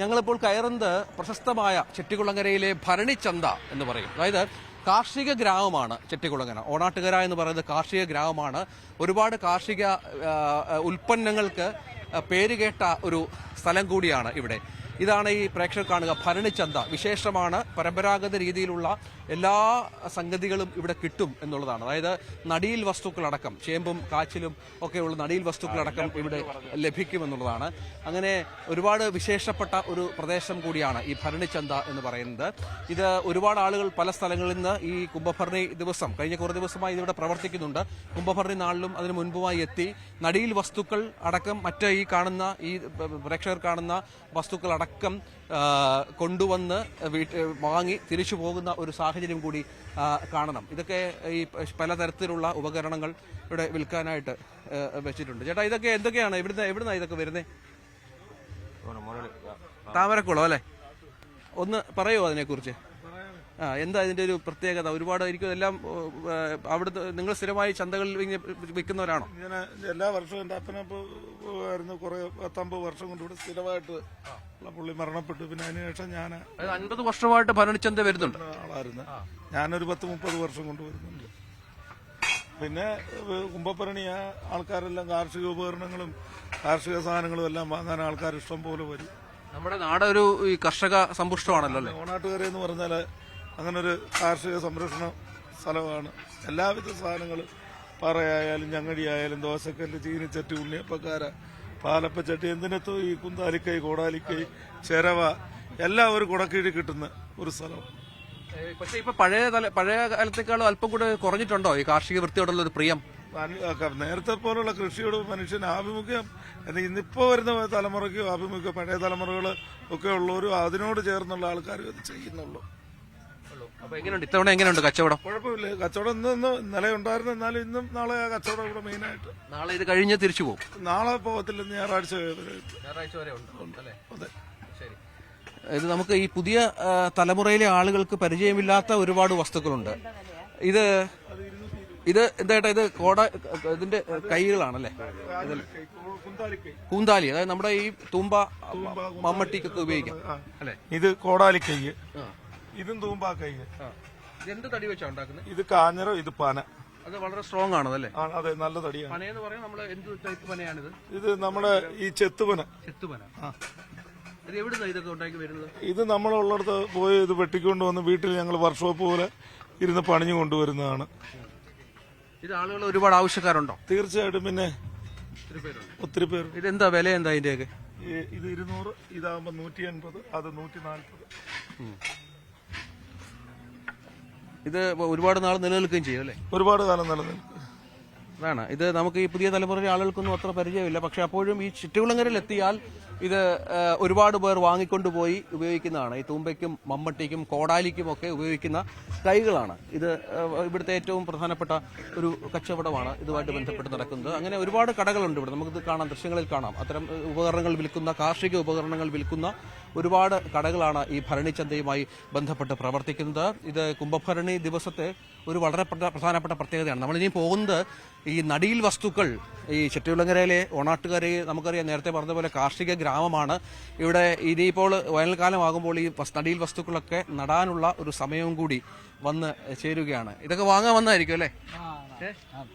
ഞങ്ങളിപ്പോൾ കയറുന്നത് പ്രശസ്തമായ ചെട്ടികുളങ്ങരയിലെ ഭരണിച്ചന്ത എന്ന് പറയും. അതായത് കാർഷിക ഗ്രാമമാണ് ചെട്ടികുളങ്ങര. ഓണാട്ടുകര എന്ന് പറയുന്നത് കാർഷിക ഗ്രാമമാണ്. ഒരുപാട് കാർഷിക ഉൽപ്പന്നങ്ങൾക്ക് പേരുകേട്ട ഒരു സ്ഥലം കൂടിയാണ് ഇവിടെ. ഇതാണ് ഈ പ്രേക്ഷകർ കാണുക. ഭരണിച്ചന്ത വിശേഷമാണ്. പരമ്പരാഗത രീതിയിലുള്ള എല്ലാ സംഗതികളും ഇവിടെ കിട്ടും എന്നുള്ളതാണ്. അതായത് നടിയിൽ വസ്തുക്കളടക്കം ചേമ്പും കാച്ചിലും ഒക്കെയുള്ള നടിയിൽ വസ്തുക്കളടക്കം ഇവിടെ ലഭിക്കും എന്നുള്ളതാണ്. അങ്ങനെ ഒരുപാട് വിശേഷപ്പെട്ട ഒരു പ്രദേശം കൂടിയാണ് ഈ ഭരണിച്ചന്ത എന്ന് പറയുന്നത്. ഇത് ഒരുപാട് ആളുകൾ പല സ്ഥലങ്ങളിൽ നിന്ന് ഈ കുംഭഭരണി ദിവസം കഴിഞ്ഞ കുറേ ദിവസമായി ഇതിവിടെ പ്രവർത്തിക്കുന്നുണ്ട്. കുംഭഭരണി നാളിലും അതിന് മുൻപുമായി എത്തി നടിയിൽ വസ്തുക്കൾ അടക്കം മറ്റ് ഈ കാണുന്ന ഈ പ്രേക്ഷകർ കാണുന്ന വസ്തുക്കൾ അടക്കം ആ, കൊണ്ടുവന്ന് വീട്ട് വാങ്ങി തിരിച്ചു പോകുന്ന ഒരു സാഹചര്യം കൂടി കാണണം. ഇതൊക്കെ ഈ പലതരത്തിലുള്ള ഉപകരണങ്ങൾ ഇവിടെ വിൽക്കാനായിട്ട് വെച്ചിട്ടുണ്ട്. ചേട്ടാ ഇതൊക്കെ എന്തൊക്കെയാണ്? ഇവിടുന്ന് എവിടുന്ന ഇതൊക്കെ വരുന്നത് താമരക്കുളം അല്ലേ? ഒന്ന് പറയുമോ അതിനെക്കുറിച്ച്? ആ എന്താ ഇതിന്റെ ഒരു പ്രത്യേകത? ഒരുപാട് എനിക്കും എല്ലാം അവിടുത്തെ നിങ്ങൾ സ്ഥിരമായി ചന്തകളിൽ വിൽക്കുന്നവരാണോ? ഇങ്ങനെ എല്ലാ വർഷവും എന്റെ അപ്പനപ്പ് ആയിരുന്നു കുറെ പത്തമ്പത് വർഷം കൊണ്ട് ഇവിടെ സ്ഥിരമായിട്ട് പുള്ളി മരണപ്പെട്ടു. പിന്നെ അതിനുശേഷം ഞാൻ അൻപത് വർഷമായിട്ട് ഭരണിച്ചന്ത വരുന്നുണ്ട്. ആളായിരുന്നു. ഞാനൊരു പത്ത് മുപ്പത് വർഷം കൊണ്ട് വരുന്നുണ്ട്. പിന്നെ കുംഭപ്പരണി ആൾക്കാരെല്ലാം കാർഷിക ഉപകരണങ്ങളും കാർഷിക സാധനങ്ങളും എല്ലാം വാങ്ങാൻ ആൾക്കാർ ഇഷ്ടം പോലെ വരും. നമ്മുടെ നാട് ഒരു ഈ കർഷക സമ്പുഷ്ടമാണല്ലോ ഓണാട്ടുകര എന്ന് പറഞ്ഞാൽ അങ്ങനെ ഒരു കാർഷിക സംരക്ഷണ സ്ഥലമാണ്. എല്ലാവിധ സാധനങ്ങളും പറയായാലും ഞങ്ങടിയായാലും ദോശക്കല്ല് ചീനിച്ചട്ടി ഉണ്ണിയപ്പക്കാര പാലപ്പച്ചട്ടി എന്തിനത്തോ ഈ കുന്താലിക്കൈ കോടാലിക്കൈ ചെരവ എല്ലാം ഒരു കുടക്കീഴ് കിട്ടുന്ന ഒരു സ്ഥലം. പക്ഷേ ഇപ്പൊ പഴയ പഴയ കാലത്തേക്കാളും അല്പം കൂടെ കുറഞ്ഞിട്ടുണ്ടോ ഈ കാർഷിക വൃത്തിയോടുള്ള ഒരു പ്രിയം? നേരത്തെ പോലുള്ള കൃഷിയോട് മനുഷ്യൻ ആഭിമുഖ്യം ഇന്നിപ്പോ വരുന്ന തലമുറയ്ക്കും ആഭിമുഖ്യം പഴയ തലമുറകൾ ഒക്കെ ഉള്ളവരും അതിനോട് ചേർന്നുള്ള ആൾക്കാരും അത് ചെയ്യുന്നുള്ളൂ. അപ്പൊ എങ്ങനെയുണ്ട്? ഇത്തവണ എങ്ങനെയുണ്ട് കച്ചവടം? കുഴപ്പമില്ല. കച്ചവടം ഇന്ന് ഇന്ന് ഇന്നലെ ഉണ്ടായിരുന്നു. എന്നാലും ഇന്നും നാളെ ആ കച്ചവടം ഇവിടെ മെയിനായിട്ട് നാളെ ഇത് കഴിഞ്ഞ് തിരിച്ചു പോകും. നാളെ പോകത്തില്ല. ഞായറാഴ്ച വരെ. ഞായറാഴ്ച വരെ ഉണ്ട്. അല്ലേ? അതെ. ശരി. ഇത് നമുക്ക് ഈ പുതിയ ആ, തലമുറയിലെ ആളുകൾക്ക് പരിചയമില്ലാത്ത ഒരുപാട് വസ്തുക്കളുണ്ട്. ഇത് ഇത് എന്തായിട്ടാ ഇത് കോട ഇതിന്റെ കൈകളാണല്ലേ? കുന്താലിക്കൈ. കൂന്താലി അതായത് നമ്മുടെ ഈ തൂമ്പ മമ്മട്ടിക്കൊക്കെ ഉപയോഗിക്കാം. അല്ലെ? ഇത് കോടാലിക്കൈ. ഇതും തൂമ്പാക്കൈ എന്ത് തടി വെച്ചാ ഉണ്ടാക്കുന്നത് ഇത് കാഞ്ഞറോ ഇത് പന. അത് വളരെ സ്ട്രോങ് ആണ് അല്ലേ അതെ നല്ല തടിയാണ്. പനയെന്ന് പറയാൻ നമ്മൾ എന്ത് ടൈപ്പ് പനയാണിത്? ഇത് നമ്മുടെ ഈ ചെത്തുപന ചെത്തുപന ഇത് എവിടുന്ന ഇതൊക്കെ ഉണ്ടാക്കി വരുന്നത്? ഇത് നമ്മളുള്ളിടത്ത് പോയി ഇത് വെട്ടിക്കൊണ്ട് വന്ന് വീട്ടിൽ ഞങ്ങൾ വർക്ക്ഷോപ്പ് പോലെ ഇരുന്ന് പണിഞ്ഞു കൊണ്ടുവരുന്നതാണ്. ഇത് ആളുകൾ ഒരുപാട് ആവശ്യക്കാരുണ്ടോ? തീർച്ചയായിട്ടും പിന്നെ ഒത്തിരി പേര് ഒത്തിരി എന്താ ഇതെന്താ വില എന്താ ഇതിന്റെയൊക്കെ? ഇത് ഇരുന്നൂറ് ഇതാകുമ്പോ നൂറ്റി എൺപത് അത് നൂറ്റി നാൽപ്പത് ഇത് ഒരുപാട് നാൾ നിലനിൽക്കുകയും ചെയ്യും അല്ലേ? ഒരുപാട് കാലം നിലനിൽക്കും. അതാണ്. ഇത് നമുക്ക് ഈ പുതിയ തലമുറയിലെ ആളുകൾക്കൊന്നും അത്ര പരിചയമില്ല. പക്ഷെ അപ്പോഴും ഈ ചുറ്റുകുളങ്ങരയിൽ എത്തിയാൽ ഇത് ഒരുപാട് പേർ വാങ്ങിക്കൊണ്ടുപോയി ഉപയോഗിക്കുന്നതാണ്. ഈ തൂമ്പയ്ക്കും മമ്മട്ടിക്കും കോടാലിക്കും ഒക്കെ ഉപയോഗിക്കുന്ന കൈകളാണ് ഇത് ഇവിടുത്തെ ഏറ്റവും പ്രധാനപ്പെട്ട ഒരു കച്ചവടമാണ് ഇതുമായിട്ട് ബന്ധപ്പെട്ട് നടക്കുന്നത്. അങ്ങനെ ഒരുപാട് കടകളുണ്ട് ഇവിടെ. നമുക്കിത് കാണാം ദൃശ്യങ്ങളിൽ കാണാം. അത്തരം ഉപകരണങ്ങൾ വിൽക്കുന്ന കാർഷിക ഉപകരണങ്ങൾ വിൽക്കുന്ന ഒരുപാട് കടകളാണ് ഈ ഭരണിചന്തയുമായി ബന്ധപ്പെട്ട് പ്രവർത്തിക്കുന്നത്. ഇത് കുംഭഭരണി ദിവസത്തെ ഒരു വളരെ പ്രധ- പ്രധാനപ്പെട്ട പ്രത്യേകതയാണ്. നമ്മളിനി പോകുന്നത് ഈ നടിയിൽ വസ്തുക്കൾ ഈ ചെട്ടിയുളങ്ങരയിലെ ഓണാട്ടുകാരെ നമുക്കറിയാം. നേരത്തെ പറഞ്ഞ പോലെ കാർഷിക ഗ്രാമമാണ്. ഇവിടെ ഇനിയിപ്പോൾ വേനൽക്കാലമാകുമ്പോൾ ഈ നടീൽ വസ്തുക്കളൊക്കെ നടാനുള്ള ഒരു സമയവും കൂടി വന്ന് ചേരുകയാണ്. ഇതൊക്കെ വാങ്ങാൻ വന്നായിരിക്കും അല്ലേ?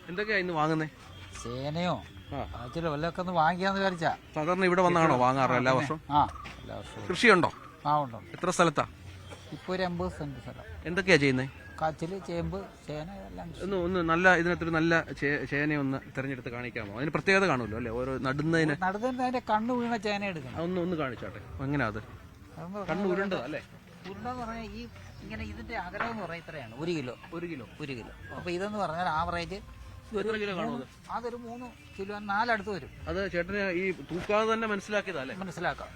എന്തൊക്കെയാ ഇന്ന് വാങ്ങുന്നേ? സേനയോ. അതിൽ വല്ലതൊക്കെ ഒന്ന് വാങ്ങിക്കാന്ന് വിചാരിച്ചാ. സാധാരണ ഇവിടെ വന്നാണോ വാങ്ങാറ് എല്ലാ വർഷവും? ആ എല്ലാ വർഷവും. കൃഷിയുണ്ടോ? ആ ഉണ്ടോ എത്ര സ്ഥലത്താ? ഇപ്പൊ ഒരു എൺപത് സെന്റ് സ്ഥലം. എന്തൊക്കെയാ ചെയ്യുന്നത് കാച്ചിൽ ചേമ്പ് ചേന എല്ലാം ഒന്ന് ഒന്ന് നല്ല ഇതിനകത്തൊരു നല്ല ചേന ഒന്ന് തെരഞ്ഞെടുത്ത് കാണിക്കാമോ? അതിന് പ്രത്യേകത കാണുമല്ലോ അല്ലേ? ഓരോ നടുന്നതിന് നടുന്നതിന് അതിന്റെ കണ്ണ് വീണ ചേന എടുക്കണം. ഒന്ന് ഒന്ന് കാണിച്ചോട്ടെ. എങ്ങനെയാ അത്? കണ്ണ് ഉരുണ്ടത് അല്ലേ? ഉരുണ്ടെന്ന് പറഞ്ഞാൽ ഈ ഇങ്ങനെ ഇതിന്റെ അകലം എന്ന് പറഞ്ഞാൽ ഇത്രയാണ്. ഒരു കിലോ. ഒരു കിലോ. ഒരു കിലോ. അപ്പൊ ഇതെന്ന് പറഞ്ഞാൽ ആവറേജ് അതൊരു മൂന്ന് കിലോ നാലടുത്ത് വരും. അത് ചേട്ടന് ഈ തൂക്കാതെ തന്നെ മനസ്സിലാക്കിയതാ അല്ലേ? മനസ്സിലാക്കാം.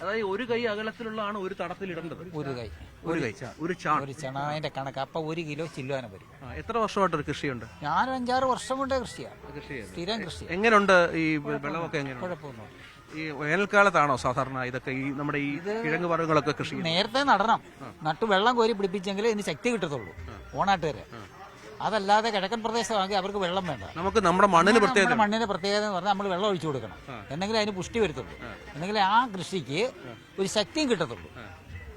അതായത് ഒരു കൈ അകലത്തിലുള്ളതാണ് ഒരു തടത്തിൽ ഇടേണ്ടത് ഒരു കൈ. ഒരു കൈ ഒരു ചാൺ ഒരു ചണാതിന്റെ കണക്ക്. അപ്പൊ ഒരു കിലോ ചില്ലുവാന വരും. ആ, എത്ര വർഷമായിട്ടൊരു കൃഷിയുണ്ട്? ഞാൻ അഞ്ചാറ് വർഷം കൊണ്ടേ കൃഷിയാണ് കൃഷി ചെയ്യുന്നത്. സ്ഥിരം കൃഷി എങ്ങനെയുണ്ട് ഈ വെള്ളമൊക്കെ എങ്ങനെയുണ്ട് കുഴപ്പമൊന്നും ഈ വേനൽക്കാലത്താണോ സാധാരണ ഇതൊക്കെ ഈ നമ്മുടെ ഈ കിഴങ്ങ് വർഗങ്ങളൊക്കെ കൃഷി ചെയ്യുന്നത്? നേരത്തെ നടണം. നട്ടു വെള്ളം കോരി പിടിപ്പിച്ചെങ്കിൽ ഇതിന് ശക്തി കിട്ടത്തുള്ളൂ. ഓണാട്ടുവരെ അതല്ലാതെ കിഴക്കൻ പ്രദേശമാണെങ്കിൽ അവർക്ക് വെള്ളം വേണ്ട. നമുക്ക് നമ്മുടെ മണ്ണിന് പ്രത്യേകത നമ്മുടെ മണ്ണിന്റെ പ്രത്യേകത എന്ന് പറഞ്ഞാൽ നമ്മൾ വെള്ളം ഒഴിച്ചു കൊടുക്കണം. എന്നെങ്കിലും അതിന് പുഷ്ടി വരുത്തുള്ളൂ. എന്നെങ്കിലും ആ കൃഷിക്ക് ഒരു ശക്തിയും കിട്ടത്തുള്ളൂ.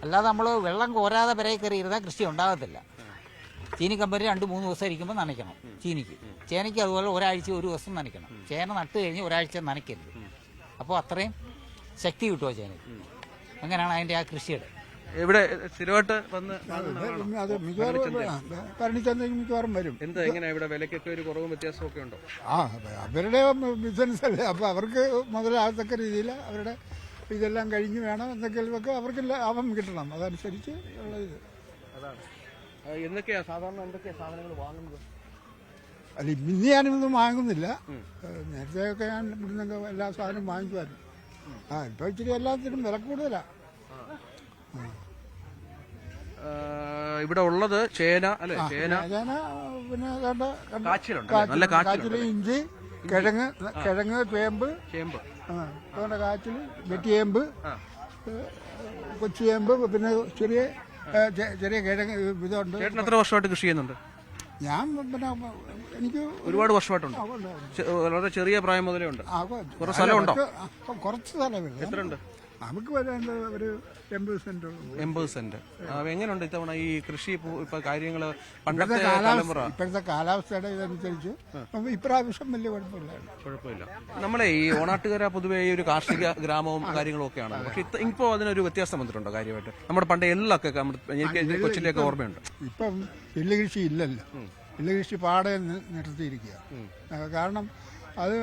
അല്ലാതെ നമ്മൾ വെള്ളം കോരാതെ വരെ കയറി ഇരുന്നാൽ കൃഷി ഉണ്ടാകത്തില്ല. ചീനി കമ്പനി രണ്ട് മൂന്ന് ദിവസം ഇരിക്കുമ്പോൾ നനയ്ക്കണം ചീനിക്ക്. ചേനയ്ക്ക് അതുപോലെ ഒരാഴ്ച ഒരു ദിവസം നനയ്ക്കണം. ചേന നട്ട് കഴിഞ്ഞ് ഒരാഴ്ച നനയ്ക്കരുത്. അപ്പോൾ അത്രയും ശക്തി കിട്ടുമോ ചേനയ്ക്ക്? അങ്ങനെയാണ് അതിന്റെ ആ കൃഷിയുടെ. ഇവിടെ സ്ഥിരമായിട്ട് വന്ന്? അത് മിക്കവാറും ഭരണിച്ചന്തയ്ക്ക് മിക്കവാറും വരും. എന്താ എങ്ങനെ? ഇവിടെ വിലക്കൊക്കെ ഒരു കുറവും വ്യത്യാസമൊക്കെ ഒക്കെ ഉണ്ടോ? ആ അവരുടെ ബിസിനസ് അല്ലേ അപ്പൊ അവർക്ക് മുതലാകത്തക്ക രീതിയിൽ അവരുടെ ഇതെല്ലാം കഴിഞ്ഞ് വേണം എന്തെങ്കിലുമൊക്കെ അവർക്ക് ലാഭം കിട്ടണം. അതനുസരിച്ച് ഉള്ള ഇത്. അതാണ്. ആ, എന്തൊക്കെയാ? സാധാരണ എന്തൊക്കെയാ സാധനങ്ങൾ വാങ്ങുന്നത്? അല്ല ഇന്ന് ഞാനിതൊന്നും വാങ്ങുന്നില്ല. നേരത്തെയൊക്കെ ഞാൻ ഇവിടുന്നൊക്കെ എല്ലാ സാധനവും വാങ്ങിക്കുമായിരുന്നു. ആ ഇപ്പോൾ ഇച്ചിരി എല്ലാത്തിനും വില കൂടുതലാണ് ഇവിടെ ഉള്ളത് ചേന അല്ലേ? ചേന. ചേന പിന്നെ കാച്ചിലുണ്ട് നല്ല കാച്ചിൽ ഇഞ്ചി കിഴങ്ങ് കിഴങ്ങ് ചേമ്പ്. ചേമ്പ്. അതുകൊണ്ട് കാച്ചിൽ വെട്ടിയേമ്പ് ആ. കൊച്ചിയേമ്പ് പിന്നെ ചെറിയ ചെറിയ കിഴങ്ങ് ഇതുണ്ട്. ചേട്ടൻ എത്ര വർഷമായിട്ട് കൃഷി ചെയ്യുന്നുണ്ട്? ഞാൻ പിന്നെ എനിക്ക് ഒരുപാട് വർഷമായിട്ടുണ്ട്. വളരെ ചെറിയ പ്രായം മുതലേ ഉണ്ട്. കുറച്ച് സ്ഥലമുണ്ടോ? കുറച്ച് സ്ഥലമില്ല എത്ര ഉണ്ട് നമുക്ക് വരാൻ ഒരു എൺപത് സെന്റ് എൺപത് സെന്റ്. എങ്ങനെയുണ്ട് ഇത്തവണ ഈ കൃഷി ഇപ്പൊ- കാര്യങ്ങൾ പണ്ടത്തെ കാലാവസ്ഥ തലമുറ? ഇപ്പോഴത്തെ കാലാവസ്ഥയുടെ ഇതനുസരിച്ച് ഇപ്രാവശ്യം വലിയ കുഴപ്പമില്ല. കുഴപ്പമില്ല. നമ്മളെ ഈ ഓണാട്ടുകര പൊതുവെ ഈ ഒരു കാർഷിക ഗ്രാമവും കാര്യങ്ങളും ഒക്കെയാണ്. പക്ഷെ ഇപ്പൊ അതിനൊരു വ്യത്യാസം വന്നിട്ടുണ്ടോ കാര്യമായിട്ട്? നമ്മുടെ പണ്ട് എള്ളൊക്കെ എനിക്ക് കൊച്ചിലേക്ക് ഓർമ്മയുണ്ട്. ഇപ്പം എല്ല് കൃഷി ഇല്ലല്ലോ. എല്ല് കൃഷി പാടെ നിർത്തിയിരിക്കുക കാരണം അത്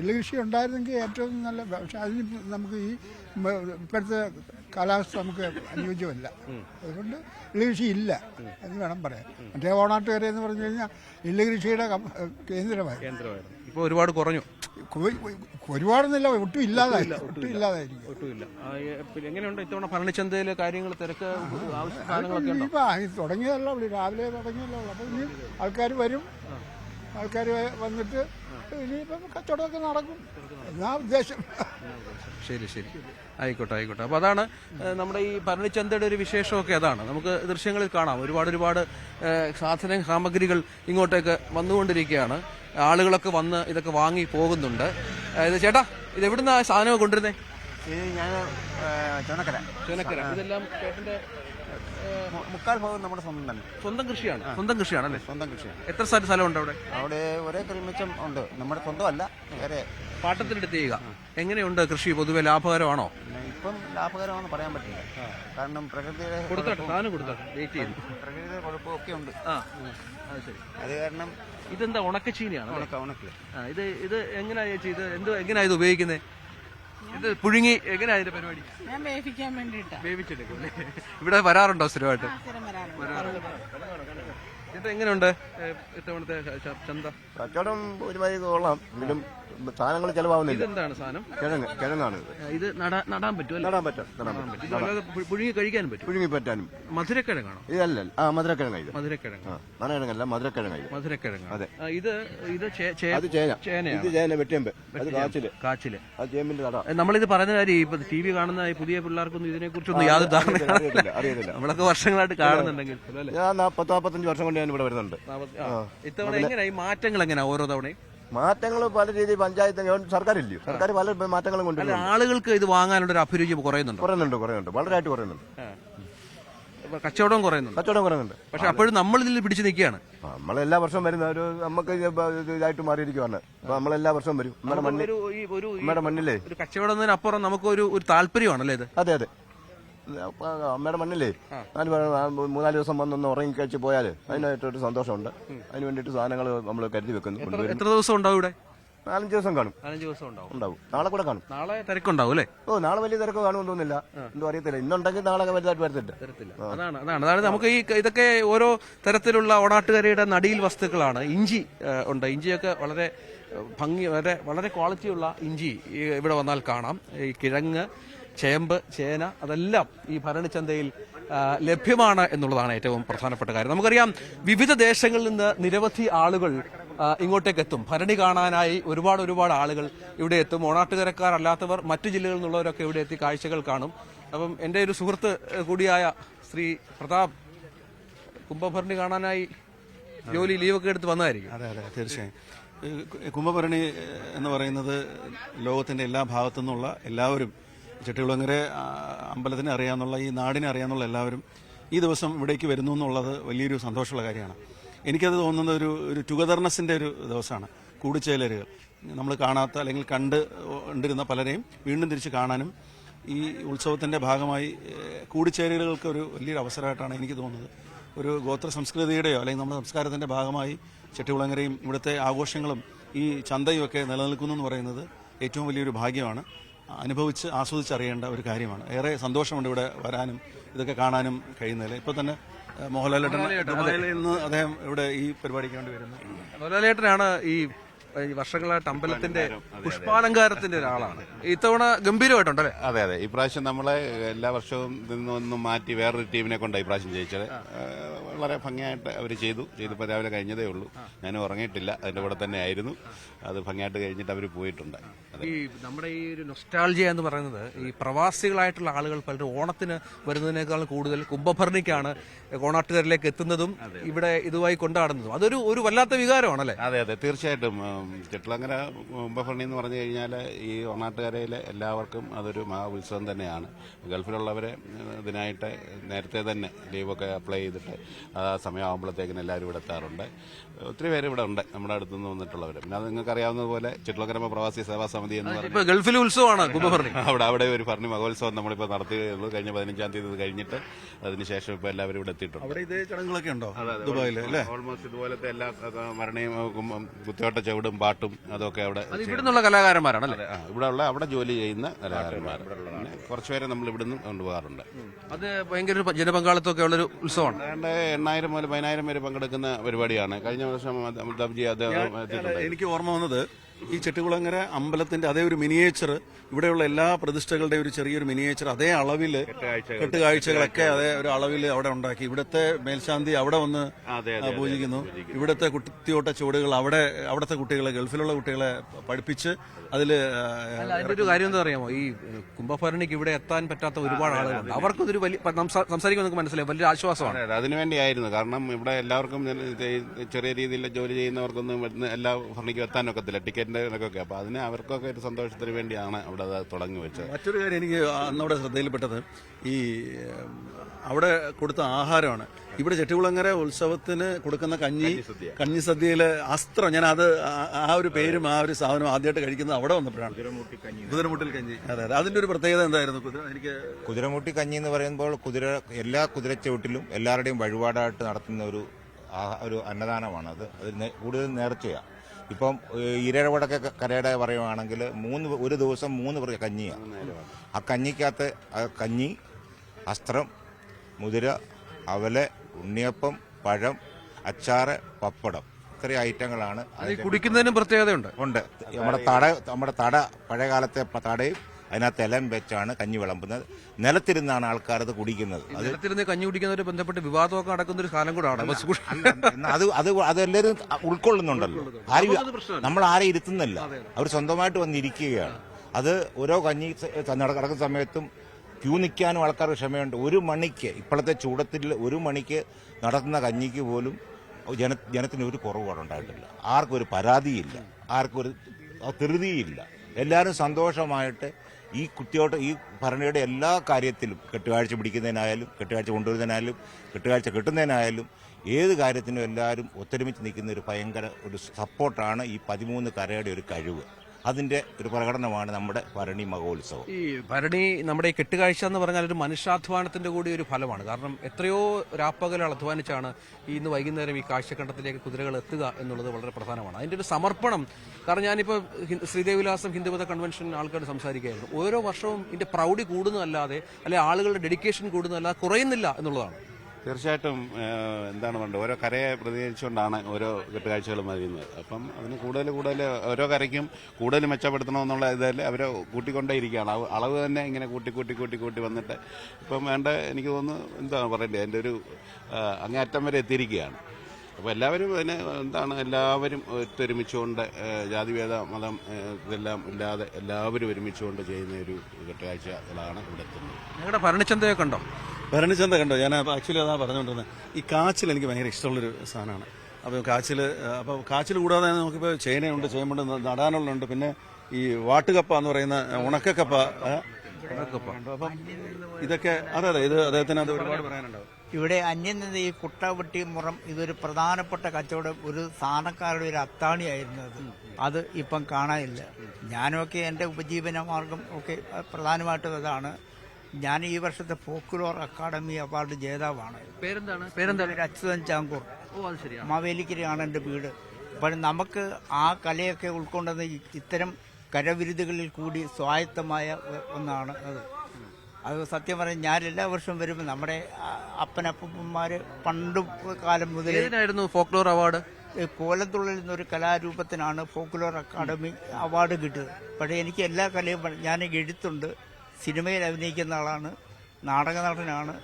എള്ള് കൃഷി ഉണ്ടായിരുന്നെങ്കിൽ ഏറ്റവും നല്ല പക്ഷെ അതിന് നമുക്ക് ഈ ഇപ്പോഴത്തെ കാലാവസ്ഥ നമുക്ക് അനുയോജ്യമല്ല. അതുകൊണ്ട് എള്ള് കൃഷി ഇല്ല എന്ന് വേണം പറയാൻ. മറ്റേ ഓണാട്ടുകര എന്ന് പറഞ്ഞു കഴിഞ്ഞാൽ എള്ള് കൃഷിയുടെ കേന്ദ്രമായി. കേന്ദ്രമായിരുന്നു. ഇപ്പൊ ഒരുപാട് കുറഞ്ഞു. ഒരുപാടൊന്നുമില്ല ഒട്ടും ഇല്ലാതായി ഒട്ടും ഇല്ലാതായിരിക്കും. ഒട്ടുമില്ല എങ്ങനെയുണ്ട് ഇത്തവണ ഭരണിച്ചന്തയിൽ കാര്യങ്ങൾ തിരക്ക് ഇപ്പൊ തുടങ്ങിയതല്ല രാവിലെ തുടങ്ങിയല്ലോ അപ്പോൾ അപ്പൊ ഇനി ആൾക്കാർ വരും. ആൾക്കാർ വന്നിട്ട് ഇനിയിപ്പം കച്ചവടമൊക്കെ നടക്കും. എന്നാ ഉദ്ദേശം. ശരി ശരി. ആയിക്കോട്ടെ ആയിക്കോട്ടെ. അപ്പോൾ അതാണ് നമ്മുടെ ഈ ഭരണിച്ചന്തയുടെ ഒരു വിശേഷമൊക്കെ അതാണ്. നമുക്ക് ദൃശ്യങ്ങളിൽ കാണാം. ഒരുപാട് ഒരുപാട് സാധന സാമഗ്രികൾ ഇങ്ങോട്ടേക്ക് വന്നുകൊണ്ടിരിക്കുകയാണ്. ആളുകളൊക്കെ വന്ന് ഇതൊക്കെ വാങ്ങി പോകുന്നുണ്ട്. ഇത് ചേട്ടാ ഇത് എവിടുന്നാ സാധനം കൊണ്ടുവരുന്നേ? ഇത് ഞാൻ ചുനക്കര ചുനക്കര ഇതെല്ലാം ചേട്ടന്റെ മുക്കാൽ ഭാഗം നമ്മുടെ സ്വന്തം തന്നെ. സ്വന്തം കൃഷിയാണ്. സ്വന്തം കൃഷിയാണ് അല്ലേ? സ്വന്തം കൃഷിയാണ്. എത്ര സ്ഥലം സ്ഥലമുണ്ട് അവിടെ? അവിടെ ഒരേ കൃമിച്ചം ഉണ്ട്. നമ്മുടെ സ്വന്തമല്ല വേറെ പാട്ടത്തിനെടുത്ത് ചെയ്യുക. എങ്ങനെയുണ്ട് കൃഷി? പൊതുവെ ലാഭകരമാണോ? ഇപ്പം ലാഭകരമാണെന്ന് പറയാൻ പറ്റില്ല. കാരണം പ്രകൃതിയുടെ കൊടുത്തോട്ടെ സാധനം കൊടുത്തോട്ടെ. വെയിറ്റ് ചെയ്യുന്നു. പ്രകൃതിയുടെ കുഴപ്പമൊക്കെ ഉണ്ട്. ആ. അത് ശരി. അത് കാരണം ഇതെന്താ ഉണക്കച്ചീനിയാണ് ഉണക്ക ഉണക്ക. ഇത് ഇത് എങ്ങനെയാ ചേച്ചി ഇത്? എന്ത് എങ്ങനെയാ ഇത് ഉപയോഗിക്കുന്നത് ഇത് പുഴുങ്ങി എങ്ങനെയാ അതിന്റെ പരിപാടി? ഞാൻ വേവിക്കാൻ വേണ്ടിട്ടാ വേവിച്ചെടുക്കും അല്ലേ? ഇവിടെ വരാറുണ്ടോ സ്ഥിരമായിട്ട്? ഇത് എങ്ങനെയുണ്ട് ഏ, ഇത്തവണത്തെ ച- ചന്ത? കച്ചവടം ഒരുമാതിരി കൊള്ളാം എങ്കിലും സാധനങ്ങൾ ചെലവാകുന്നില്ല. ഇതെന്താണ് സാധനം? കിഴങ്ങ് കിഴങ്ങാണ് ഇത്. ഇത് നടാ- നടാൻ പറ്റും അല്ലേ? നടാൻ പറ്റും നടാൻ പറ്റും. ഇത് അല്ലാതെ പു- പുഴുങ്ങി കഴിക്കാനും പറ്റും പുഴുങ്ങി പറ്റാനും മധുരക്കിഴങ്ങാണോ? ഇതല്ല ആ മധുരക്കിഴങ്ങ ഇത്. മധുരക്കിഴങ്ങ്. ആ മധുരക്കിഴങ്ങല്ല മധുരക്കിഴങ്ങ ഇത്. മധുരക്കിഴങ്ങ്. അതെ. ആ, ഇത് ഇത് ചേ- ചേ- അത് ചേന. ചേനയാണ്. ഇത് ചേന വെട്ടിയമ്പ്. അത് കാച്ചിൽ. കാച്ചിൽ. അത് ചേമ്പിന്റെ തട ഏ, നമ്മളിത് പറയുന്ന കാര്യം ഇപ്പൊ ടി വി കാണുന്ന ഈ പുതിയ പിള്ളേർക്കൊന്നും ഇതിനെ കുറിച്ചൊന്നും യാതൊരു ധാരണ അറിയത്തില്ല അറിയത്തില്ല നമ്മളൊക്കെ വർഷങ്ങളായിട്ട് കാണുന്നുണ്ടെങ്കിൽ. പോലും അല്ലേ ഞാൻ നാപ്പത്തി നാപ്പത്തഞ്ച് വർഷം കൊണ്ട് ഞാൻ ഇവിടെ വരുന്നുണ്ട്. നാപ്പത്തി- ആ. ഇത്തവണ എങ്ങനെയാ? ഈ മാറ്റങ്ങൾ എങ്ങനെയാ? ഓരോ തവണയും? മാറ്റങ്ങൾ പല രീതിയിൽ പഞ്ചായത്ത് സർക്കാരില്ലയോ? സർക്കാർ പല മാറ്റങ്ങളും അല്ല ആളുകൾക്ക് ഇത് വാങ്ങാനുള്ള ഒരു അഭിരുചി കുറയുന്നുണ്ട്? കുറയുന്നുണ്ട് കുറയുന്നുണ്ട്. വളരെയായിട്ട് കുറയുന്നുണ്ട്. കച്ചവടം കുറയുന്നുണ്ട്? കച്ചവടം കുറയുന്നുണ്ട്. പക്ഷെ അപ്പോഴും നമ്മൾ ഇതിൽ പിടിച്ചു നിൽക്കുകയാണ്. നമ്മൾ എല്ലാ വർഷവും വരുന്ന ഒരു നമുക്ക് ഇത് ഇത് ഇതായിട്ട് മാറിയിരിക്കുവാണ്. അപ്പൊ നമ്മൾ എല്ലാ വർഷവും വരും. നമ്മുടെ മണ്ണിൽ ഒരു മണ്ണിലേ. കച്ചവടം കച്ചവടത്തിനപ്പുറം നമുക്ക് ഒരു ഒരു താല്പര്യമാണല്ലേ ഇത്? അതെ അതെ. അമ്മയുടെ മണ്ണില്ലേ? നാല് മൂന്നാൽ ദിവസം വന്നൊന്ന് ഉറങ്ങി കഴിച്ച് പോയാൽ അതിനായിട്ടൊരു സന്തോഷമുണ്ട്. അതിന് വേണ്ടിട്ട് സാധനങ്ങൾ നമ്മൾ കരുതി വെക്കുന്നു എത്ര ദിവസം ഉണ്ടാവും ഇവിടെ? നാലഞ്ച് ദിവസം കാണും. നാലഞ്ച് ദിവസം ഉണ്ടാവും. ഉണ്ടാവും. നാളെ കൂടെ കാണും. നാളെ തിരക്കുണ്ടാവും അല്ലേ? ഓ നാളെ വലിയ തിരക്ക് കാണുമെന്ന് തോന്നുന്നില്ല. എന്തോ അറിയത്തില്ല. ഇന്നുണ്ടെങ്കിൽ നാളെ വലുതായിട്ട് വരത്തില്ല. അതാണ് അതാണ്. നമുക്ക് ഈ ഇതൊക്കെ ഓരോ തരത്തിലുള്ള ഓണാട്ടുകരയുടെ നടിയിൽ വസ്തുക്കളാണ്. ഇഞ്ചി ഉണ്ട്. ഇഞ്ചിയൊക്കെ വളരെ ഭംഗി വളരെ വളരെ ക്വാളിറ്റിയുള്ള ഇഞ്ചി ഇവിടെ വന്നാൽ കാണാം. ഈ കിഴങ്ങ് ചേമ്പ് ചേന അതെല്ലാം ഈ ഭരണചന്തയിൽ ലഭ്യമാണ് എന്നുള്ളതാണ് ഏറ്റവും പ്രധാനപ്പെട്ട കാര്യം. നമുക്കറിയാം വിവിധ ദേശങ്ങളിൽ നിന്ന് നിരവധി ആളുകൾ ഇങ്ങോട്ടേക്ക് എത്തും ഭരണി കാണാനായി ഒരുപാട് ഒരുപാട് ആളുകൾ ഇവിടെ എത്തും. ഓണാട്ടുകരക്കാരല്ലാത്തവർ മറ്റു ജില്ലകളിൽ നിന്നുള്ളവരൊക്കെ ഇവിടെ എത്തി കാഴ്ചകൾ കാണും. അപ്പം എന്റെ ഒരു സുഹൃത്ത് കൂടിയായ ശ്രീ പ്രതാപ് കുംഭഭരണി കാണാനായി ജോലി ലീവൊക്കെ എടുത്ത് വന്നതായിരിക്കും. അതെ അതെ തീർച്ചയായും. കുംഭഭരണി എന്ന് പറയുന്നത് ലോകത്തിന്റെ എല്ലാ ഭാഗത്തു നിന്നുള്ള എല്ലാവരും ചെട്ടികുളങ്ങരെ അമ്പലത്തിനെ അറിയാമെന്നുള്ള ഈ നാടിനെ അറിയാമെന്നുള്ള എല്ലാവരും ഈ ദിവസം ഇവിടേക്ക് വരുന്നു എന്നുള്ളത് വലിയൊരു സന്തോഷമുള്ള കാര്യമാണ്. എനിക്കത് തോന്നുന്നത് ഒരു ഒരു ടുഗദർനെസ്സിന്റെ ഒരു ദിവസമാണ്. കൂടിച്ചേലരുകൾ. നമ്മൾ കാണാത്ത അല്ലെങ്കിൽ കണ്ട് കണ്ടിരുന്ന പലരെയും വീണ്ടും തിരിച്ച് കാണാനും ഈ ഉത്സവത്തിന്റെ ഭാഗമായി കൂടിച്ചേരലുകൾക്ക് ഒരു വലിയൊരു അവസരമായിട്ടാണ് എനിക്ക് തോന്നുന്നത്. ഒരു ഗോത്ര സംസ്കൃതിയുടെയോ അല്ലെങ്കിൽ നമ്മുടെ സംസ്കാരത്തിന്റെ ഭാഗമായി ചെട്ടികുളങ്ങരയും ഇവിടുത്തെ ആഘോഷങ്ങളും ഈ ചന്തയും ഒക്കെ നിലനിൽക്കുന്നു എന്ന് പറയുന്നത് ഏറ്റവും വലിയൊരു ഭാഗ്യമാണ്. അനുഭവിച്ച് ആസ്വദിച്ചറിയേണ്ട ഒരു കാര്യമാണ്. ഏറെ സന്തോഷമുണ്ട് ഇവിടെ വരാനും ഇതൊക്കെ കാണാനും കഴിയുന്നതിൽ. ഇപ്പൊ തന്നെ മോഹൻലാൽ മോഹൻലാലേട്ടൻ ഇന്ന് അദ്ദേഹം ഇവിടെ ഈ പരിപാടിക്ക് വേണ്ടി വരുന്നത് മോഹൻലാൽ ഏട്ടനാണ് ഈ വർഷങ്ങളായിട്ട് അമ്പലത്തിന്റെ പുഷ്പാലങ്കാരത്തിന്റെ ഒരാളാണ്. ഇത്തവണ ഗംഭീരമായിട്ടുണ്ടല്ലേ അതെ അതെ. ഇപ്രാവശ്യം നമ്മളെ എല്ലാ വർഷവും നിന്നൊന്നും മാറ്റി വേറൊരു ടീമിനെ കൊണ്ടാണ് ഇപ്രാവശ്യം ജയിച്ചത്. വളരെ ഭംഗിയായിട്ട് അവർ ചെയ്തു. ചെയ്തപ്പോൾ രാവിലെ കഴിഞ്ഞതേ ഉള്ളൂ. ഞാൻ ഉറങ്ങിയിട്ടില്ല. അതിന്റെ കൂടെ തന്നെ ആയിരുന്നു. അത് ഭംഗിയായിട്ട് കഴിഞ്ഞിട്ട് അവർ പോയിട്ടുണ്ട്. ഈ നമ്മുടെ ഈ ഒരു നൊസ്റ്റാൾജിയ എന്ന് പറയുന്നത് ഈ പ്രവാസികളായിട്ടുള്ള ആളുകൾ പലരും ഓണത്തിന് വരുന്നതിനേക്കാൾ കൂടുതൽ കുംഭഭരണിക്കാണ് ഓണാട്ടുകാരിലേക്ക് എത്തുന്നതും ഇവിടെ ഇതുമായി കൊണ്ടാടുന്നതും. അതൊരു ഒരു വല്ലാത്ത വികാരമാണല്ലേ? അതെ അതെ. തീർച്ചയായിട്ടും ചെട്ടിളങ്ങര കുംഭഭരണി എന്ന് പറഞ്ഞു കഴിഞ്ഞാൽ ഈ ഒന്നാട്ടുകരയിലെ എല്ലാവർക്കും അതൊരു മഹാ ഉത്സവം തന്നെയാണ്. ഗൾഫിലുള്ളവരെ ഇതിനായിട്ട് നേരത്തെ തന്നെ ലീവൊക്കെ അപ്ലൈ ചെയ്തിട്ട് ആ സമയമാകുമ്പോഴത്തേക്കിന് എല്ലാവരും ഇവിടെ എത്താറുണ്ട്. ഒത്തിരി പേര് ഇവിടെ ഉണ്ട് നമ്മുടെ അടുത്തുനിന്ന് വന്നിട്ടുള്ളവർ പിന്നെ അത് നിങ്ങൾക്ക് അറിയാവുന്നതുപോലെ ചിട്ടലക്കരമ പ്രവാസി സേവാ സമിതി എന്ന് പറയുന്നത് ഗൾഫിലെ ഉത്സവമാണ് കുംഭഭരണി. അവിടെ അവിടെ ഒരു ഭരണി മഹോത്സവം നമ്മളിപ്പോൾ നടത്തിയുള്ളൂ കഴിഞ്ഞ പതിനഞ്ചാം തീയതി ഇത് കഴിഞ്ഞിട്ട് അതിനുശേഷം ഇപ്പോൾ എല്ലാവരും ഇവിടെ എത്തിയിട്ടുണ്ട്. അവിടെ ഇതേ ചടങ്ങുകളൊക്കെ ഉണ്ടോ ദുബായിൽ ഓൾമോസ്റ്റ് ഇതുപോലത്തെ എല്ലാ മരണയും കുത്തിയോട്ട ചവിടും പാട്ടും അതൊക്കെ അവിടെ അത് ഇവിടുന്നുള്ള കലാകാരന്മാരാണല്ലേ ഇവിടെ ഉള്ള അവിടെ ജോലി ചെയ്യുന്ന കലാകാരന്മാർ പിന്നെ കുറച്ചുപേരെ നമ്മൾ ഇവിടുന്ന് കൊണ്ടുപോകാറുണ്ട്. അത് ഭയങ്കര ഒരു ജനപങ്കാളിത്തമൊക്കെ ഉള്ളൊരു ഉത്സവമാണ്. ഏതാണ്ട് എണ്ണായിരം മുതൽ പതിനായിരം പേര് പങ്കെടുക്കുന്ന പരിപാടിയാണ്. കഴിഞ്ഞ വർഷം അമിതാഭ്ജി അദ്ദേഹം എനിക്ക് ഓർമ്മ വന്നത് ഈ ചെട്ടികുളങ്ങര അമ്പലത്തിന്റെ അതേ ഒരു മിനിയേച്ചർ ഇവിടെയുള്ള എല്ലാ പ്രതിഷ്ഠകളുടെ ഒരു ചെറിയൊരു മിനിയേച്ചർ അതേ അളവിൽ കെട്ടുകാഴ്ചകളൊക്കെ അതേ ഒരു അളവിൽ അവിടെ ഉണ്ടാക്കി. ഇവിടുത്തെ മേൽശാന്തി അവിടെ വന്ന് പൂജിക്കുന്നു. ഇവിടുത്തെ കുട്ടിയോട്ട ചുവടുകൾ അവിടെ അവിടുത്തെ കുട്ടികളെ ഗൾഫിലുള്ള കുട്ടികളെ പഠിപ്പിച്ച് അതിൽ ആ, അല്ല അതിന്റെ ഒരു കാര്യം എന്താ അറിയാമോ ഈ കുംഭഭരണിക്ക് ഇവിടെ എത്താൻ പറ്റാത്ത ഒരുപാട് ആളുകളുണ്ട്. അവർക്കൊരു വലിയ സംസാരിക്കുമ്പോൾ നമുക്ക് മനസ്സിലായി വലിയ ആശ്വാസമാണ്. അതിനുവേണ്ടിയായിരുന്നു കാരണം ഇവിടെ എല്ലാവർക്കും ചെറിയ രീതിയിൽ ജോലി ചെയ്യുന്നവർക്കൊന്നും എല്ലാ ഭരണിക്കും എത്താനൊക്കത്തില്ല ടിക്കറ്റിന്റെ ഒക്കെ അപ്പൊ അതിന് അവർക്കൊക്കെ ഒരു സന്തോഷത്തിന് വേണ്ടിയാണ് അവിടെ അത് തുടങ്ങി വെച്ചത്. മറ്റൊരു കാര്യം എനിക്ക് അന്നവിടെ ശ്രദ്ധയിൽപ്പെട്ടത് ഈ അവിടെ കൊടുത്ത ആഹാരമാണ്. ഇവിടെ ചെട്ടികുളങ്ങര ഉത്സവത്തിന് കൊടുക്കുന്ന കഞ്ഞി കഞ്ഞിസദ്യയിലെ അസ്ത്രം ഞാൻ അത് ആ- ആ ഒരു പേരും ആ ഒരു സാധനവും ആദ്യമായിട്ട് കഴിക്കുന്നത് അവിടെ വന്നപ്പോഴാണ്. കുതിരമുട്ടിൽ കഞ്ഞി. അതെ അതെ. അതിന്റെ ഒരു പ്രത്യേകത എന്തായിരുന്നു? കുതിര എനിക്ക് കുതിരമുട്ടി കഞ്ഞി എന്ന് പറയുമ്പോൾ കുതിര എല്ലാ കുതിരച്ചവിട്ടിലും എല്ലാവരുടെയും വഴിപാടായിട്ട് നടത്തുന്ന ഒരു ഒരു അന്നദാനമാണ് അത്. അത് കൂടുതൽ നേർച്ചയാണ് ഇപ്പം ഇരവടക്ക കരയുടെ പറയുവാണെങ്കിൽ മൂന്ന് ഒരു ദിവസം മൂന്ന് പേർക്ക് കഞ്ഞിയാണ് ആ കഞ്ഞിക്കകത്ത് ആ കഞ്ഞി അസ്ത്രം മുതിര അവലെ ഉണ്ണിയപ്പം പഴം അച്ചാറ് പപ്പടം. ഇത്രയും ഐറ്റങ്ങളാണ് അത് കുടിക്കുന്നതിനും പ്രത്യേകതയുണ്ട്. ഉണ്ട്. നമ്മുടെ തട നമ്മുടെ തട പഴയകാലത്തെ തടയും അതിനകത്ത് ഇലം വെച്ചാണ് കഞ്ഞി വിളമ്പുന്നത്. നിലത്തിരുന്നാണ് ആൾക്കാർ അത് കുടിക്കുന്നത് നിലത്തിരുന്ന് കഞ്ഞി കുടിക്കുന്നവരെ ബന്ധപ്പെട്ട് വിവാദമൊക്കെ നടക്കുന്ന ഒരു കാലം കൂടാണ് ആണ്. അത് അത് അതെല്ലാവരും ഉൾക്കൊള്ളുന്നുണ്ടല്ലോ. ആരും നമ്മൾ ആരെ ഇരുത്തുന്നില്ല. അവർ സ്വന്തമായിട്ട് വന്നിരിക്കുകയാണ്. അത് ഓരോ കഞ്ഞി നടക്കുന്ന സമയത്തും ക്യൂ നിൽക്കാനും ആൾക്കാർക്ക് ക്ഷമയുണ്ട്. ഒരു മണിക്ക് ഇപ്പോഴത്തെ ചൂടത്തിൽ ഒരു മണിക്ക് നടത്തുന്ന കഞ്ഞിക്ക് പോലും ജന ജനത്തിന് ഒരു കുറവുപാട് ഉണ്ടായിട്ടില്ല. ആർക്കും ഒരു പരാതിയില്ല. ആർക്കും ഒരു എല്ലാവരും സന്തോഷമായിട്ട് ഈ കുത്തിയോട്ട് ഈ ഭരണിയുടെ എല്ലാ കാര്യത്തിലും കെട്ടുകാഴ്ച പിടിക്കുന്നതിനായാലും കെട്ടുകാഴ്ച കൊണ്ടുവരുന്നതിനായാലും കെട്ടുകാഴ്ച കിട്ടുന്നതിനായാലും ഏത് കാര്യത്തിനും എല്ലാവരും ഒത്തൊരുമിച്ച് നിൽക്കുന്ന ഒരു ഭയങ്കര ഒരു സപ്പോർട്ടാണ് ഈ പതിമൂന്ന് കരയുടെ ഒരു കഴിവ്. അതിന്റെ ഒരു പ്രകടനമാണ് നമ്മുടെ ഭരണി മഹോത്സവം. ഈ ഭരണി നമ്മുടെ ഈ കെട്ടുകാഴ്ച എന്ന് പറഞ്ഞാൽ ഒരു മനുഷ്യാധ്വാനത്തിന്റെ കൂടി ഒരു ഫലമാണ്. കാരണം എത്രയോ രാപ്പകലുകൾ അധ്വാനിച്ചാണ് ഈ ഇന്ന് വൈകുന്നേരം ഈ കാഴ്ചക്കണ്ടത്തിലേക്ക് കുതിരകൾ എത്തുക എന്നുള്ളത് വളരെ പ്രധാനമാണ്. അതിന്റെ ഒരു സമർപ്പണം കാരണം ഞാനിപ്പോൾ ശ്രീദേവിലാസം ഹിന്ദുമത കൺവെൻഷൻ ആൾക്കാർ സംസാരിക്കുകയായിരുന്നു. ഓരോ വർഷവും ഇതിന്റെ പ്രൗഢി കൂടുന്നതല്ലാതെ അല്ലെ ആളുകളുടെ ഡെഡിക്കേഷൻ കൂടുന്നതല്ലാതെ കുറയുന്നില്ല എന്നുള്ളതാണ്. തീർച്ചയായിട്ടും എന്താണ് വേണ്ടത് ഓരോ കരയെ പ്രതികരിച്ചുകൊണ്ടാണ് ഓരോ കെട്ടുകാഴ്ചകളും വരുന്നത്. അപ്പം അതിന് കൂടുതൽ കൂടുതൽ ഓരോ കരയ്ക്കും കൂടുതൽ മെച്ചപ്പെടുത്തണമെന്നുള്ള ഇതിൽ അവർ കൂട്ടിക്കൊണ്ടേയിരിക്കുകയാണ്. അളവ് അളവ് തന്നെ ഇങ്ങനെ കൂട്ടി കൂട്ടി കൂട്ടി കൂട്ടി വന്നിട്ട് ഇപ്പം വേണ്ട എനിക്ക് തോന്നുന്നു എന്താണ് പറയണ്ടേ എന്റെ ഒരു അങ്ങേയറ്റം വരെ എത്തിയിരിക്കുകയാണ്. അപ്പോൾ എല്ലാവരും അതിന് എന്താണ് എല്ലാവരും ഒത്തൊരുമിച്ചുകൊണ്ട് ജാതിഭേദ മതം ഇതെല്ലാം ഇല്ലാതെ എല്ലാവരും ഒരുമിച്ചുകൊണ്ട് ചെയ്യുന്ന ഒരു കെട്ടുകാഴ്ചകളാണ് ഇവിടെ എത്തുന്നത്. ഞങ്ങളുടെ ഭരണിച്ചന്തയൊക്കെ ഉണ്ടോ? ഭരണിച്ചന്ത കണ്ടോ? ഞാൻ ആക്ച്വലി അതാ പറഞ്ഞുകൊണ്ടിരുന്നത് ഈ കാച്ചിൽ എനിക്ക് ഭയങ്കര ഇഷ്ടമുള്ളൊരു സാധനമാണ്. അപ്പോൾ കാച്ചിൽ അപ്പോൾ കാച്ചിൽ കൂടാതെ നമുക്കിപ്പോൾ ചേനയുണ്ട് ചേമ്പുണ്ട് നടാനുള്ളുണ്ട് പിന്നെ ഈ വാട്ടുകപ്പ എന്ന് പറയുന്ന ഉണക്കക്കപ്പ ഉണക്കക്കപ്പ. അപ്പം ഇതൊക്കെ അതെ അതെ ഇത് അദ്ദേഹത്തിന് അത് ഒരുപാട് പറയാനുണ്ടാവും. ഇവിടെ അന്യം നിന്ന് ഈ കുട്ടവട്ടി മുറം ഇതൊരു പ്രധാനപ്പെട്ട കച്ചവടം ഒരു സാധനക്കാരുടെ ഒരു അത്താണിയായിരുന്നു അത്. അത് ഇപ്പം കാണാനില്ല. ഞാനൊക്കെ എന്റെ ഉപജീവന മാർഗം ഒക്കെ പ്രധാനമായിട്ടും അതാണ്. ഞാൻ ഈ വർഷത്തെ ഫോക്ലോർ അക്കാദമി അവാർഡ് ജേതാവാണ്. പേരെന്താണ്? പേരെന്താണ്? പേര് അച്യുതൻ ചാങ്കൂർ. ഓ അത് ശരിയാണ് മാവേലിക്കരയാണ് എന്റെ വീട്. അപ്പോൾ നമുക്ക് ആ കലയൊക്കെ ഉൾക്കൊണ്ടെന്ന് ഇത്തരം കരവിരുതുകളിൽ കൂടി സ്വായത്തമായ ഒന്നാണ് അത്. അത് സത്യം പറഞ്ഞാൽ ഞാൻ എല്ലാ വർഷവും വരുമ്പോൾ നമ്മുടെ അപ്പനപ്പന്മാർ പണ്ട് കാലം മുതൽ ഏതിനായിരുന്നു ഫോക്ലോർ അവാർഡ് കോലത്തുള്ളിൽ നിന്നൊരു കലാരൂപത്തിനാണ് ഫോക്ലോർ അക്കാദമി അവാർഡ് കിട്ടിയത്. പക്ഷേ എനിക്ക് എല്ലാ കലയും ഞാൻ എഴുത്തുണ്ട്. സിനിമയിൽ അഭിനയിക്കുന്ന ആളാണ് നാടക നടനാണ്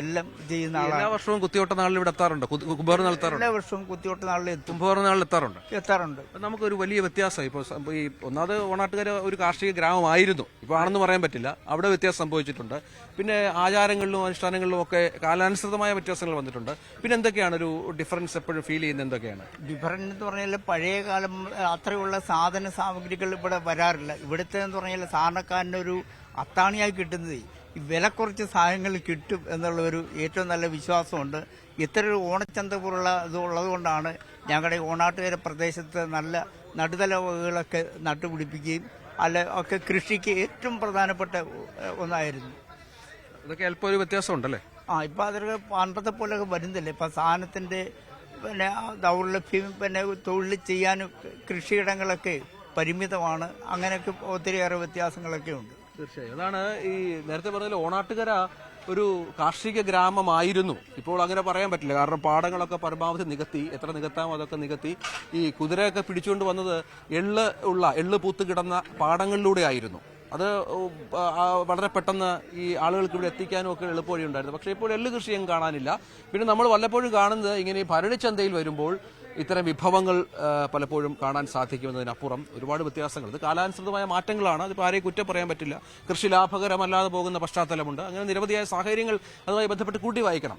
എല്ലാം ചെയ്യുന്ന ആളാണ്. എല്ലാ വർഷവും കുത്തിയോട്ട നാളിൽ ഇവിടെ എത്താറുണ്ട്? കുംഭോർ എല്ലാ വർഷവും കുത്തിയോട്ട നാളിൽ എത്തും. കുംഭോർ നാളിൽ എത്താറുണ്ട്? എത്താറുണ്ട്. നമുക്കൊരു വലിയ വ്യത്യാസം. ഇപ്പോൾ ഈ ഒന്നാമത് ഓണാട്ടുകര ഒരു കാർഷിക ഗ്രാമമായിരുന്നു. ഇപ്പോൾ ആണെന്ന് പറയാൻ പറ്റില്ല. അവിടെ വ്യത്യാസം സംഭവിച്ചിട്ടുണ്ട്. പിന്നെ ആചാരങ്ങളിലും അനുഷ്ഠാനങ്ങളിലും ഒക്കെ കാലാനുസൃതമായ വ്യത്യാസങ്ങൾ വന്നിട്ടുണ്ട്. പിന്നെ എന്തൊക്കെയാണ് ഒരു ഡിഫറൻസ് എപ്പോഴും ഫീൽ ചെയ്യുന്നത്? എന്തൊക്കെയാണ്? ഡിഫറൻസ് എന്ന് പറഞ്ഞാൽ പഴയ കാലം അത്രയുള്ള സാധന സാമഗ്രികൾ ഇവിടെ വരാറില്ല. ഇവിടുത്തെ എന്ന് പറഞ്ഞാൽ സാധാരണക്കാരനൊരു അത്താണിയായി കിട്ടുന്നത്. ഈ വില കുറച്ച് സാധനങ്ങൾ കിട്ടും എന്നുള്ള ഒരു ഏറ്റവും നല്ല വിശ്വാസമുണ്ട്. ഇത്ര ഒരു ഓണച്ചന്ത പോലുള്ള ഇത് ഉള്ളത് കൊണ്ടാണ് ഞങ്ങളുടെ ഓണാട്ടുകര പ്രദേശത്ത് നല്ല നടുതല വകകളൊക്കെ നട്ടുപിടിപ്പിക്കുകയും അല്ല ഒക്കെ കൃഷിക്ക് ഏറ്റവും പ്രധാനപ്പെട്ട ഒന്നായിരുന്നു. ഇതൊക്കെ അല്പം ഒരു വ്യത്യാസമുണ്ടല്ലേ? ആ ഇപ്പം അതൊക്കെ പണ്ടത്തെ പോലെയൊക്കെ വരുന്നില്ല. ഇപ്പം സാധനത്തിന്റെ പിന്നെ ദൗർലഭ്യം പിന്നെ തൊഴിൽ ചെയ്യാനും കൃഷിയിടങ്ങളൊക്കെ പരിമിതമാണ്. അങ്ങനെയൊക്കെ ഒത്തിരിയേറെ വ്യത്യാസങ്ങളൊക്കെ ഉണ്ട്. തീർച്ചയായും. അതാണ് ഈ നേരത്തെ പറഞ്ഞ ഓണാട്ടുകര ഒരു കാർഷിക ഗ്രാമമായിരുന്നു. ഇപ്പോൾ അങ്ങനെ പറയാൻ പറ്റില്ല. കാരണം പാടങ്ങളൊക്കെ പരമാവധി നികത്തി എത്ര നികത്താമോ അതൊക്കെ നികത്തി ഈ കുതിരയൊക്കെ പിടിച്ചുകൊണ്ട് വന്നത് എള്ള് ഉള്ള എള്ള് പൂത്ത് കിടന്ന പാടങ്ങളിലൂടെ ആയിരുന്നു. അത് വളരെ പെട്ടെന്ന് ഈ ആളുകൾക്ക് ഇവിടെ എത്തിക്കാനും ഒക്കെ എളുപ്പവഴി ഉണ്ടായിരുന്നു. പക്ഷേ ഇപ്പോൾ എള്ള് കൃഷിയും കാണാനില്ല. പിന്നെ നമ്മൾ വല്ലപ്പോഴും കാണുന്നത് ഇങ്ങനെ ഭരണിച്ചന്തയിൽ വരുമ്പോൾ ഇത്തരം വിഭവങ്ങൾ പലപ്പോഴും കാണാൻ സാധിക്കുമെന്നതിനപ്പുറം ഒരുപാട് വ്യത്യാസങ്ങൾ ഇത് കാലാനുസൃതമായ മാറ്റങ്ങളാണ്. അതിപ്പോൾ ആരെയും കുറ്റം പറയാൻ പറ്റില്ല. കൃഷി ലാഭകരമല്ലാതെ പോകുന്ന പശ്ചാത്തലമുണ്ട്. അങ്ങനെ നിരവധിയായ സാഹചര്യങ്ങൾ അതുമായി ബന്ധപ്പെട്ട് കൂട്ടി വായിക്കണം.